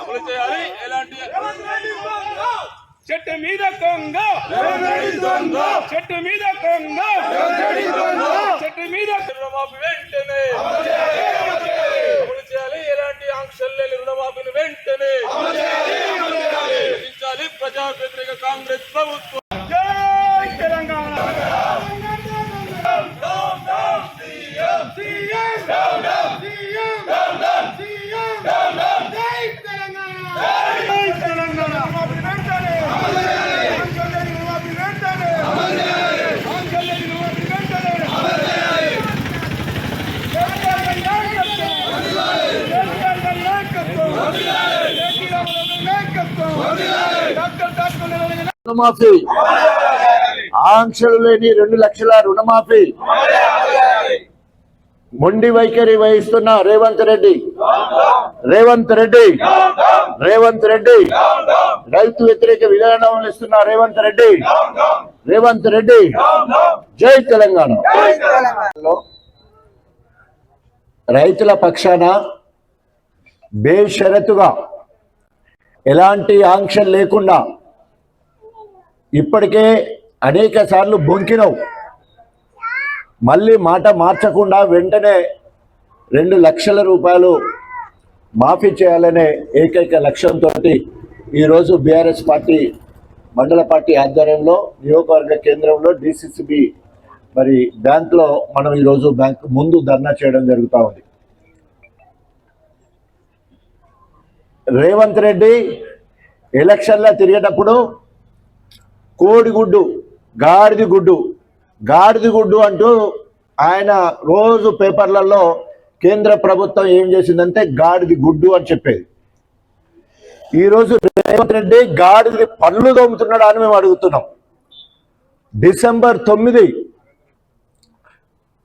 అమలు చేయాలి. ఎలాంటి చెట్టు మీద కొంగ. చెట్టు మీద కొంగ. చెట్టు మీద రుణమాఫీ వెంటనే. అమలు చేయాలి. ఎలాంటి ఆంక్షలు లేని రుణమాఫీని వెంటనే. ప్రజా వ్యతిరేక కాంగ్రెస్ ప్రభుత్వం జై తెలంగాణ సీఎం సీఎం సీఎం జై తెలంగాణ జై తెలంగాణ రుణమాఫీ వెంటనే ఆంక్షలేని రుణమాఫీ వెంటనే ఆంక్షలేని రుణమాఫీ వెంటనే కేసీఆర్ గారి నాయకత్వం. కేసీఆర్ గారి నాయకత్వం. డాక్టర్ డాక్టర్ నిలవని రుణమాఫీ. ఆంక్షలు లేని రెండు లక్షల రుణమాఫీ. మొండి వైఖరి వహిస్తున్న రేవంత్ రెడ్డి. రేవంత్ రెడ్డి. రేవంత్ రెడ్డి. రైతు వ్యతిరేక విధానం ఇస్తున్న రేవంత్ రెడ్డి. రేవంత్ రెడ్డి. జై తెలంగాణ. రైతుల పక్షాన బేషరతుగా ఎలాంటి ఆంక్షలు లేకుండా ఇప్పటికే అనేక సార్లు బొంకినవు. మళ్ళీ మాట మార్చకుండా వెంటనే రెండు లక్షల రూపాయలు మాఫీ చేయాలనే ఏకైక లక్ష్యంతో ఈరోజు బీఆర్ఎస్ పార్టీ మండల పార్టీ ఆధ్వర్యంలో నియోజకవర్గ కేంద్రంలో డిసిసిబి మరి బ్యాంక్లో మనం ఈరోజు బ్యాంక్ ముందు ధర్నా చేయడం జరుగుతూ ఉంది. రేవంత్ రెడ్డి ఎలక్షన్లో తిరిగేటప్పుడు కోడిగుడ్డు గాడిది గుడ్డు. గాడిది గుడ్డు అంటూ ఆయన రోజు పేపర్లలో కేంద్ర ప్రభుత్వం ఏం చేసిందంటే గాడిది గుడ్డు అని చెప్పేది. ఈరోజు రేవంత్ రెడ్డి గాడిది పళ్ళు తోముతున్నాడు అని మేము అడుగుతున్నాం. డిసెంబర్ తొమ్మిది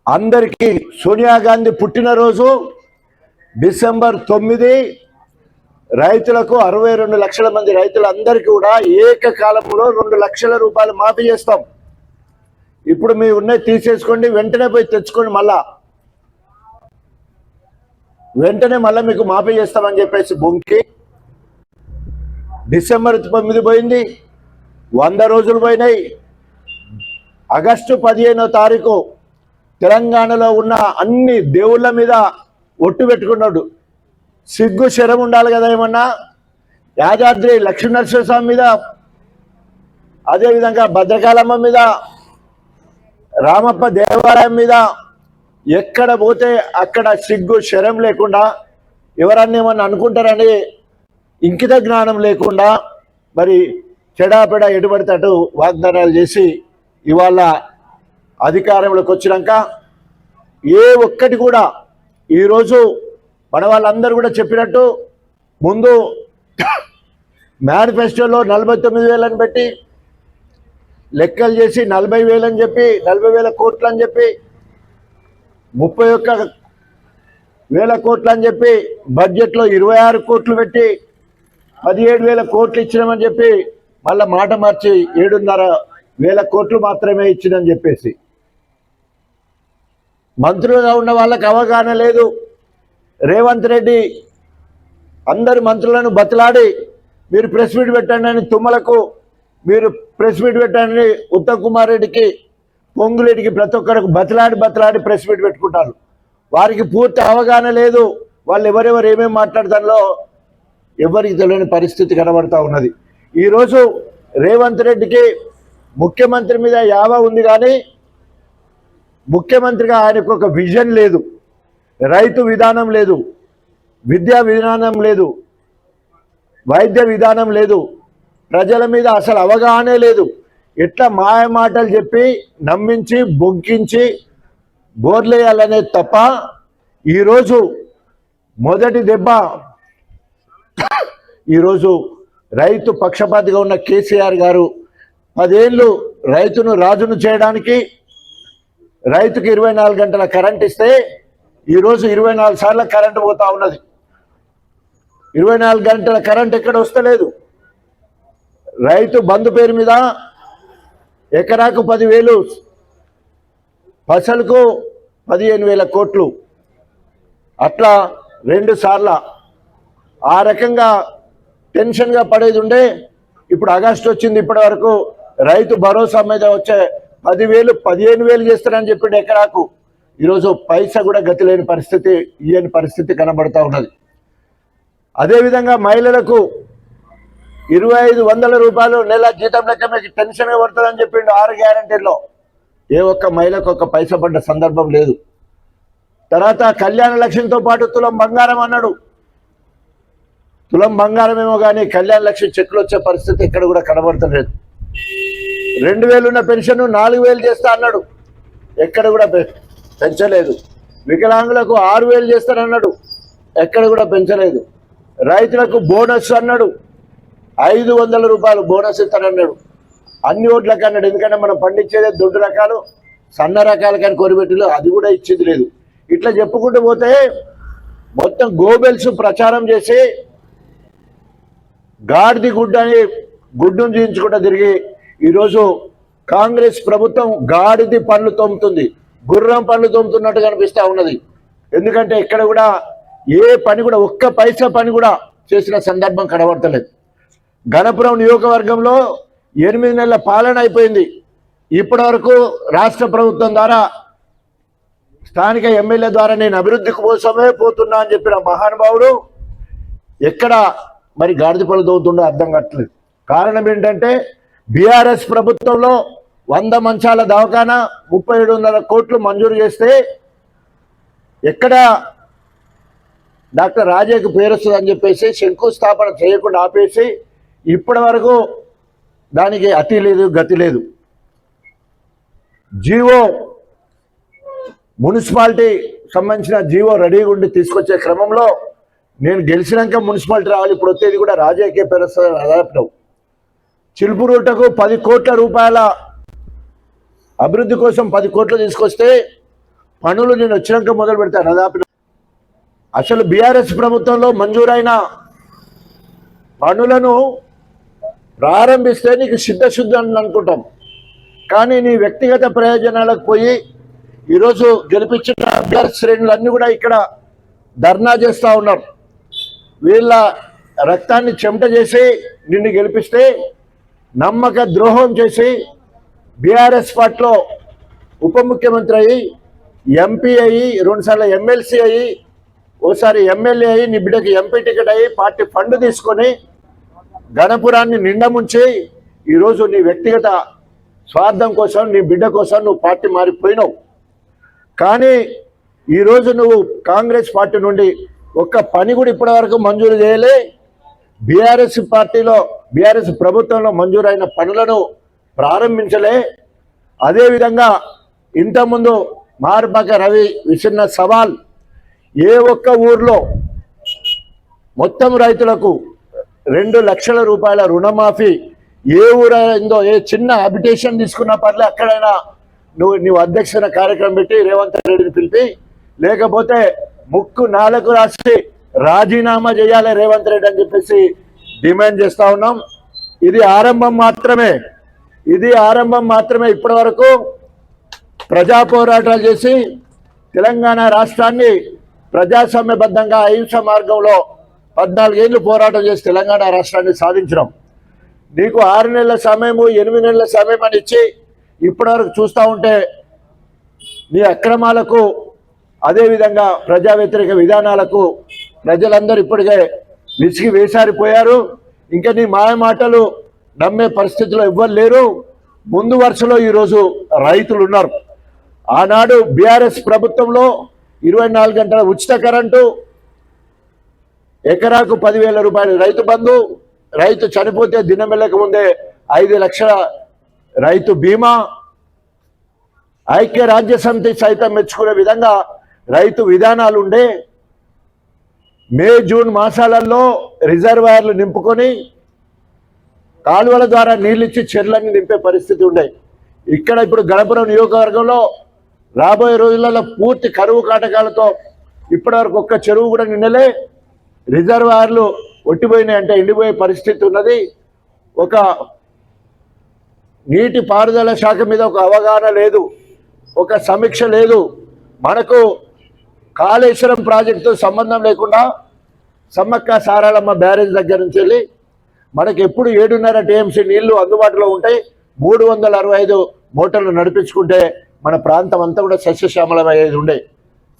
అందరికీ సోనియా గాంధీ పుట్టినరోజు డిసెంబర్ తొమ్మిది రైతులకు అరవై రెండు లక్షల మంది రైతులందరికీ కూడా ఏకకాలంలో రెండు లక్షల రూపాయలు మాఫీ చేస్తాం. ఇప్పుడు మీ ఉన్నాయి తీసేసుకోండి వెంటనే పోయి తెచ్చుకోండి మళ్ళా. వెంటనే మళ్ళీ మీకు మాఫీ చేస్తామని చెప్పేసి బొంకి. డిసెంబర్ తొమ్మిది పోయింది వంద రోజులు పోయినాయి. ఆగస్టు పదిహేనో తారీఖు తెలంగాణలో ఉన్న అన్ని దేవుళ్ళ మీద ఒట్టు పెట్టుకున్నాడు. సిగ్గు శరం ఉండాలి కదా ఏమన్నా? యాదాద్రి లక్ష్మీనరసింహస్వామి మీద అదేవిధంగా భద్రకాళమ్మ మీద రామప్ప దేవాలయం మీద ఎక్కడ పోతే అక్కడ సిగ్గు శరం లేకుండా ఎవరన్నా ఏమన్నా అనుకుంటారని ఇంకిత జ్ఞానం లేకుండా మరి చెడాపెడ ఎటుబడితే వాగ్దానాలు చేసి ఇవాళ అధికారంలోకి వచ్చినాక ఏ ఒక్కటి కూడా ఈరోజు మన వాళ్ళందరూ కూడా చెప్పినట్టు ముందు మేనిఫెస్టోలో నలభై తొమ్మిది వేలని పెట్టి లెక్కలు చేసి నలభై వేలని చెప్పి నలభై వేల కోట్లు అని చెప్పి ముప్పై ఒక్క వేల కోట్లు అని చెప్పి బడ్జెట్లో ఇరవై ఆరు కోట్లు పెట్టి పదిహేడు వేల కోట్లు ఇచ్చినామని చెప్పి మళ్ళీ మాట మార్చి ఏడున్నర వేల కోట్లు మాత్రమే ఇచ్చిందని చెప్పేసి. మంత్రులుగా ఉన్న వాళ్ళకి అవగాహన లేదు. రేవంత్ రెడ్డి అందరి మంత్రులను బతిలాడి మీరు ప్రెస్ మీట్ పెట్టండి అని తుమ్మలకు మీరు ప్రెస్ మీట్ పెట్టండి ఉత్తమ్ కుమార్ రెడ్డికి పొంగులేటికి ప్రతి ఒక్కరికి బతిలాడి బతిలాడి ప్రెస్ మీట్ పెట్టుకుంటారు. వారికి పూర్తి అవగాహన లేదు. వాళ్ళు ఎవరెవరు ఏమేమి మాట్లాడతారో ఎవరికి తెలియని పరిస్థితి కనబడతా ఉన్నది. ఈరోజు రేవంత్ రెడ్డికి ముఖ్యమంత్రి మీద యావ ఉంది కానీ ముఖ్యమంత్రిగా ఆయనకు ఒక విజన్ లేదు. రైతు విధానం లేదు విద్యా విధానం లేదు వైద్య విధానం లేదు ప్రజల మీద అసలు అవగాహనే లేదు. ఇట్లా మాయ మాటలు చెప్పి నమ్మించి బొగ్గించి బోర్లేయాలనే తప్ప ఈరోజు మొదటి దెబ్బ ఈరోజు రైతు పక్షపాతిగా ఉన్న కేసీఆర్ గారు పదేళ్ళు రైతును రాజును చేయడానికి రైతుకు ఇరవై నాలుగు గంటల కరెంట్ ఇస్తే ఈరోజు ఇరవై నాలుగు సార్లు కరెంటు పోతా ఉన్నది. ఇరవై నాలుగు గంటల కరెంట్ ఎక్కడ వస్తలేదు. రైతు బంధు పేరు మీద ఎకరాకు పదివేలు పసలకు పదిహేను వేల కోట్లు. అట్లా రెండు సార్ల. ఆ రకంగా టెన్షన్గా పడేది ఉండే ఇప్పుడు ఆగస్టు వచ్చింది ఇప్పటి వరకు రైతు భరోసా మీద వచ్చే పదివేలు పదిహేను వేలు చేస్తారని చెప్పిండు ఎకరాకు. ఈరోజు పైసా కూడా గతి లేని పరిస్థితి ఇయని పరిస్థితి కనబడతా ఉన్నది. అదేవిధంగా మహిళలకు ఇరవై ఐదు వందల రూపాయలు నెల జీతం లెక్క మీకు టెన్షన్గా పడుతుందని చెప్పిండు ఆరు గ్యారంటీల్లో. ఏ ఒక్క మహిళకు ఒక్క పైస పడ్డ సందర్భం లేదు. తర్వాత కళ్యాణ లక్ష్యంతో పాటు తులం బంగారం అన్నాడు. తులం బంగారమేమో కానీ కళ్యాణ లక్ష్యం చెక్కులు వచ్చే పరిస్థితి ఎక్కడ కూడా కనబడతలేదు. రెండు వేలున్న పెన్షన్ నాలుగు వేలు చేస్తా అన్నాడు. ఎక్కడ కూడా పె- పెంచలేదు. వికలాంగులకు ఆరు వేలు చేస్తానన్నాడు. ఎక్కడ కూడా పెంచలేదు. రైతులకు బోనస్ అన్నాడు. ఐదు వందల రూపాయలు బోనస్ ఇస్తానన్నాడు. అన్ని ఓట్లకు అన్నాడు. ఎందుకంటే మనం పండించేదే దొడ్డు రకాలు సన్న రకాలు కానీ కొరిబెట్టిలో అది కూడా ఇచ్చేది లేదు. ఇట్లా చెప్పుకుంటూ పోతే మొత్తం గోబెల్స్ ప్రచారం చేసి గాడిది గుడ్డ అని గుడ్డును చేయించుకుంటూ తిరిగి ఈరోజు కాంగ్రెస్ ప్రభుత్వం గాడిది పనులు తోముతుంది. గుర్రం పనులు తోముతున్నట్టు కనిపిస్తూ ఉన్నది. ఎందుకంటే ఇక్కడ కూడా ఏ పని కూడా ఒక్క పైసా పని కూడా చేసిన సందర్భం కనబడతలేదు. గణపురం నియోజకవర్గంలో ఎనిమిది నెలల పాలన అయిపోయింది. ఇప్పటి వరకు రాష్ట్ర ప్రభుత్వం ద్వారా స్థానిక ఎమ్మెల్యే ద్వారా నేను అభివృద్ధి కోసమే పోతున్నా అని చెప్పిన మహానుభావుడు ఎక్కడ మరి గాడిద పళ్ళు తోగుతుండో అర్థం కావట్లేదు. కారణం ఏంటంటే బీఆర్ఎస్ ప్రభుత్వంలో వంద మంచాల దవాఖానా ముప్పై ఏడు వందల కోట్లు మంజూరు చేస్తే ఎక్కడ డాక్టర్ రాజేకి పేరు వస్తుందని చెప్పేసి శంకుస్థాపన చేయకుండా ఆపేసి ఇప్పటి వరకు దానికి అతి లేదు గతి లేదు. జీవో మున్సిపాలిటీ సంబంధించిన జీవో రెడీగా ఉండి తీసుకొచ్చే క్రమంలో నేను గెలిచినాక మున్సిపాలిటీ రావాలి ఇప్పుడు వచ్చేది కూడా రాజకీయ పెరస్తుంది అదాప్టం చిలుపు రూటకు పది కోట్ల రూపాయల అభివృద్ధి కోసం పది కోట్లు తీసుకొస్తే పనులు నేను వచ్చినాక మొదలు పెడతాను అదాపిన అసలు బీఆర్ఎస్ ప్రభుత్వంలో మంజూరైన పనులను ప్రారంభిస్తే నీకు సిద్ధశుద్ధి అని అనుకుంటాం. కానీ నీ వ్యక్తిగత ప్రయోజనాలకు పోయి ఈరోజు గెలిపించిన బీఆర్ఎస్ శ్రేణులన్నీ కూడా ఇక్కడ ధర్నా చేస్తూ ఉన్నారు. వీళ్ళ రక్తాన్ని చెమట చేసి నిన్ను గెలిపిస్తే నమ్మక ద్రోహం చేసి బీఆర్ఎస్ పార్టీలో ఉప ముఖ్యమంత్రి అయ్యి ఎంపీ అయ్యి రెండుసార్లు ఎమ్మెల్సీ అయ్యి ఓసారి ఎమ్మెల్యే అయ్యి నీ బిడ్డకి ఎంపీ టికెట్ అయ్యి పార్టీ ఫండ్ తీసుకొని గణపురాన్ని నిండముంచి ఈరోజు నీ వ్యక్తిగత స్వార్థం కోసం నీ బిడ్డ కోసం నువ్వు పార్టీ మారిపోయినావు. కానీ ఈరోజు నువ్వు కాంగ్రెస్ పార్టీ నుండి ఒక్క పని కూడా ఇప్పటివరకు మంజూరు చేయలే. బీఆర్ఎస్ పార్టీలో బీఆర్ఎస్ ప్రభుత్వంలో మంజూరైన పనులను ప్రారంభించలే. అదేవిధంగా ఇంతకుముందు మార్పక రవి విసిన్న సవాల్ ఏ ఒక్క ఊర్లో మొత్తం రైతులకు రెండు లక్షల రూపాయల రుణమాఫీ ఏ ఊరైందో ఏ చిన్న అబిటేషన్ తీసుకున్న పర్లే అక్కడైనా నువ్వు నువ్వు అధ్యక్షన కార్యక్రమం పెట్టి రేవంత్ రెడ్డిని పిలిపి లేకపోతే ముక్కు నాలుగు రాసి రాజీనామా చేయాలి రేవంత్ రెడ్డి అని చెప్పేసి డిమాండ్ చేస్తా ఉన్నాం. ఇది ఆరంభం మాత్రమే. ఇది ఆరంభం మాత్రమే ఇప్పటి వరకు ప్రజా పోరాటాలు చేసి తెలంగాణ రాష్ట్రాన్ని ప్రజాస్వామ్యబద్ధంగా అహింస మార్గంలో పద్నాలుగేళ్ళు పోరాటం చేసి తెలంగాణ రాష్ట్రాన్ని సాధించడం నీకు ఆరు నెలల సమయము ఎనిమిది నెలల సమయం అని ఇచ్చి ఇప్పటివరకు చూస్తూ ఉంటే నీ అక్రమాలకు అదేవిధంగా ప్రజా వ్యతిరేక విధానాలకు ప్రజలందరూ ఇప్పటికే విసిగి వేసారిపోయారు. ఇంకా నీ మాయ మాటలు నమ్మే పరిస్థితిలో ఎవ్వరు లేరు. ముందు వరుసలో ఈరోజు రైతులు ఉన్నారు. ఆనాడు బీఆర్ఎస్ ప్రభుత్వంలో ఇరవై నాలుగు గంటల ఉచిత కరెంటు ఎకరాకు పదివేల రూపాయలు రైతు బంధు రైతు చనిపోతే దినం వెళ్ళక ముందే ఐదు లక్షల రైతు బీమా ఐక్య రాజ్య సమితి సైతం మెచ్చుకునే విధంగా రైతు విధానాలు ఉండే. మే జూన్ మాసాలలో రిజర్వాయర్లు నింపుకొని కాలువల ద్వారా నీళ్ళు ఇచ్చి చెర్లన్నీ నింపే పరిస్థితి ఉండే. ఇక్కడ ఇప్పుడు గణపురం నియోజకవర్గంలో రాబోయే రోజులలో పూర్తి కరువు కాటకాలతో ఇప్పటివరకు ఒక్క చెరువు కూడా నిండలే. రిజర్వాయర్లు ఒట్టిపోయినాయి అంటే ఎండిపోయే పరిస్థితి ఉన్నది. ఒక నీటి పారుదల శాఖ మీద ఒక అవగాహన లేదు. ఒక సమీక్ష లేదు. మనకు కాళేశ్వరం ప్రాజెక్టు సంబంధం లేకుండా సమ్మక్క సారాలమ్మ బ్యారేజ్ దగ్గర నుంచి వెళ్ళి మనకి ఎప్పుడు ఏడున్నర టీఎంసీ నీళ్ళు అందుబాటులో ఉంటాయి మూడు వందల అరవై ఐదు మోటార్లు నడిపించుకుంటే మన ప్రాంతం అంతా కూడా సస్యశ్యామలమయ్యేది ఉండే.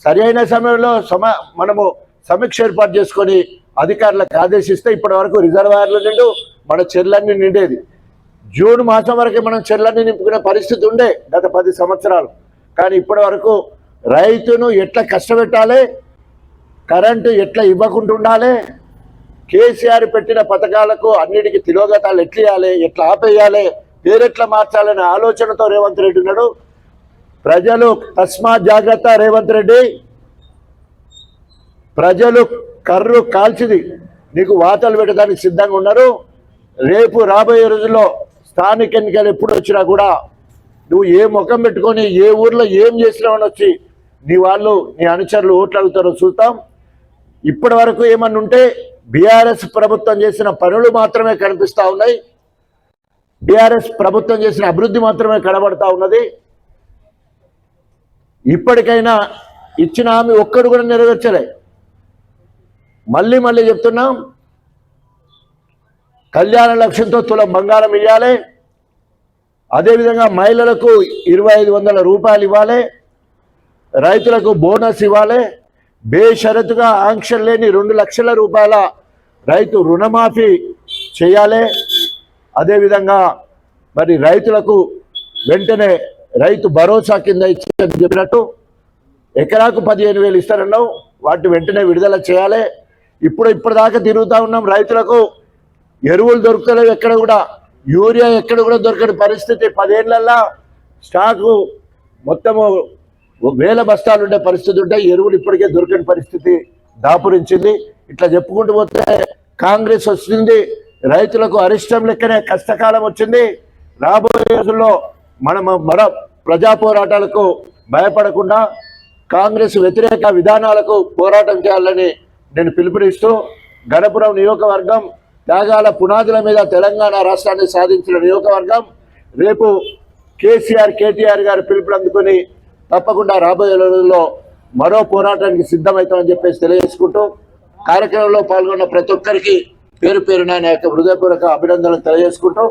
సరి అయిన సమయంలో సమ మనము సమీక్ష ఏర్పాటు చేసుకొని అధికారులకు ఆదేశిస్తే ఇప్పటి వరకు రిజర్వాయర్లు నిండు మన చెర్లన్నీ నిండేది. జూన్ మాసం వరకు మనం చెర్లన్నీ నింపుకునే పరిస్థితి ఉండే గత పది సంవత్సరాలు. కానీ ఇప్పటి వరకు రైతును ఎట్లా కష్టపెట్టాలి కరెంటు ఎట్లా ఇవ్వకుండా ఉండాలి కేసీఆర్ పెట్టిన పథకాలకు అన్నిటికీ తిరోగతాలు ఎట్లియాలి ఎట్లా ఆపేయాలి పేరెట్లా మార్చాలనే ఆలోచనతో రేవంత్ రెడ్డి ఉన్నాడు. ప్రజలు తస్మా జాగ్రత్త రేవంత్ రెడ్డి. ప్రజలు కర్రు కాల్చిది. నీకు వాతలు పెట్టడానికి సిద్ధంగా ఉన్నారు. రేపు రాబోయే రోజుల్లో స్థానిక ఎన్నికలు ఎప్పుడు వచ్చినా కూడా నువ్వు ఏ ముఖం పెట్టుకొని ఏ ఊర్లో ఏం చేసినావని వచ్చి నీ వాళ్ళు నీ అనుచరులు ఓట్లు అడుగుతారో చూస్తాం ఇప్పటి వరకు ఏమన్నా ఉంటే బీఆర్ఎస్ ప్రభుత్వం చేసిన పనులు మాత్రమే కనిపిస్తూ ఉన్నాయి. బీఆర్ఎస్ ప్రభుత్వం చేసిన అభివృద్ధి మాత్రమే కనబడతా ఉన్నది. ఇప్పటికైనా ఇచ్చిన హామీ ఒక్కడు కూడా నెరవేర్చలే. మళ్ళీ మళ్ళీ చెప్తున్నాం కళ్యాణ లక్ష్యంతో తులం బంగారం ఇవ్వాలి అదేవిధంగా మహిళలకు ఇరవై ఐదు వందల రూపాయలు ఇవ్వాలి. రైతులకు బోనస్ ఇవ్వాలి. బేషరతుగా ఆంక్షలు లేని రెండు లక్షల రూపాయల రైతు రుణమాఫీ చేయాలి. అదేవిధంగా మరి రైతులకు వెంటనే రైతు భరోసా కింద ఇచ్చిందని చెప్పినట్టు ఎకరాకు పదిహేను వేలు ఇస్తారన్నావు వాటి వెంటనే విడుదల చేయాలి. ఇప్పుడు ఇప్పటిదాకా తిరుగుతూ ఉన్నాం రైతులకు. ఎరువులు దొరకలేవు ఎక్కడ కూడా. యూరియా ఎక్కడ కూడా దొరకని పరిస్థితి పదేళ్ళల్లా. స్టాకు మొత్తము వేల బస్తాలు ఉండే పరిస్థితి ఉంటాయి ఎరువులు ఇప్పటికే దొరకని పరిస్థితి. దాపురించింది. ఇట్లా చెప్పుకుంటూ పోతే కాంగ్రెస్ వచ్చింది రైతులకు అరిష్టం లెక్కనే కష్టకాలం వచ్చింది. రాబోయే రోజుల్లో మనం మన ప్రజా పోరాటాలకు భయపడకుండా కాంగ్రెస్ వ్యతిరేక విధానాలకు పోరాటం చేయాలని నేను పిలుపునిస్తూ గణపురం నియోజకవర్గం త్యాగాల పునాదుల మీద తెలంగాణ రాష్ట్రాన్ని సాధించిన నియోజకవర్గం రేపు కేసీఆర్ కేటీఆర్ గారు పిలుపులు అందుకొని తప్పకుండా రాబోయే రోజుల్లో మరో పోరాటానికి సిద్ధమవుతామని చెప్పేసి తెలియజేసుకుంటూ కార్యక్రమంలో పాల్గొన్న ప్రతి ఒక్కరికి పేరు పేరున నా యొక్క హృదయపూర్వక అభినందనలు తెలియజేసుకుంటూ